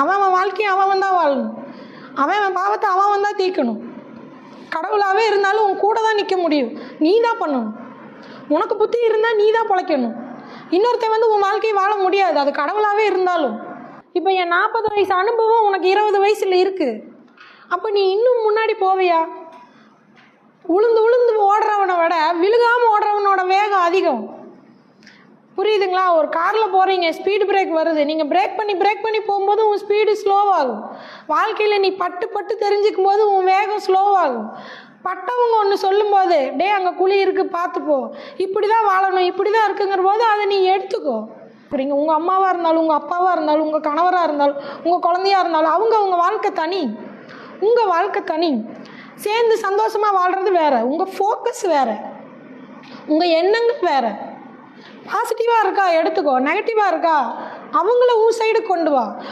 அவன் அவன் வாழ்க்கையை அவன் வந்தால் தான் வாழணும் அவன் அவன் பாவத்தை அவன் அவன் தான் தீர்க்கணும். கடவுளாகவே இருந்தாலும் உன் கூட தான் நிற்க முடியும். நீ தான் பண்ணணும். உனக்கு புத்தி இருந்தால் நீ தான் பிழைக்கணும். இன்னொருத்தன் வந்து உன் வாழ்க்கையை வாழ முடியாது. அது கடவுளாகவே இருந்தாலும். இப்போ என் நாற்பது வயசு அனுபவம் உனக்கு இருபது வயசில் இருக்குது அப்போ நீ இன்னும் முன்னாடி போவியா? உளுந்து உளுந்து ஓடுறவனை விட விழுகாமல் ஓடுறவனோட வேகம் அதிகம். புரியுதுங்களா? ஒரு காரில் போகிறீங்க ஸ்பீடு பிரேக் வருது. நீங்கள் பிரேக் பண்ணி பிரேக் பண்ணி போகும்போது உன் ஸ்பீடு ஸ்லோவாகும் வாழ்க்கையில் நீ பட்டு பட்டு தெரிஞ்சுக்கும் போது உன் வேகம் ஸ்லோவாகும் பட்டவங்க ஒன்று சொல்லும்போது டே அங்கே குழி இருக்குது பார்த்துப்போ இப்படி தான் வாழணும் இப்படி தான் இருக்குங்கிற போது அதை நீ எடுத்துக்கோ. புரியுங்க உங்கள் அம்மாவாக இருந்தாலும் உங்கள் அப்பாவாக இருந்தாலும் உங்கள் கணவராக இருந்தாலும் உங்கள் குழந்தையாக இருந்தாலும் அவங்க அவங்க வாழ்க்கை தனி. உங்கள் வாழ்க்கை தனி. சேர்ந்து சந்தோஷமாக வாழ்கிறது வேறு. உங்கள் ஃபோக்கஸ் வேறு. உங்கள் எண்ணங்கள் வேறு. பாசிட்டிவாக இருக்கா? எடுத்துக்கோ. நெகட்டிவாக இருக்கா? அவங்கள உன் சைடு கொண்டு வா.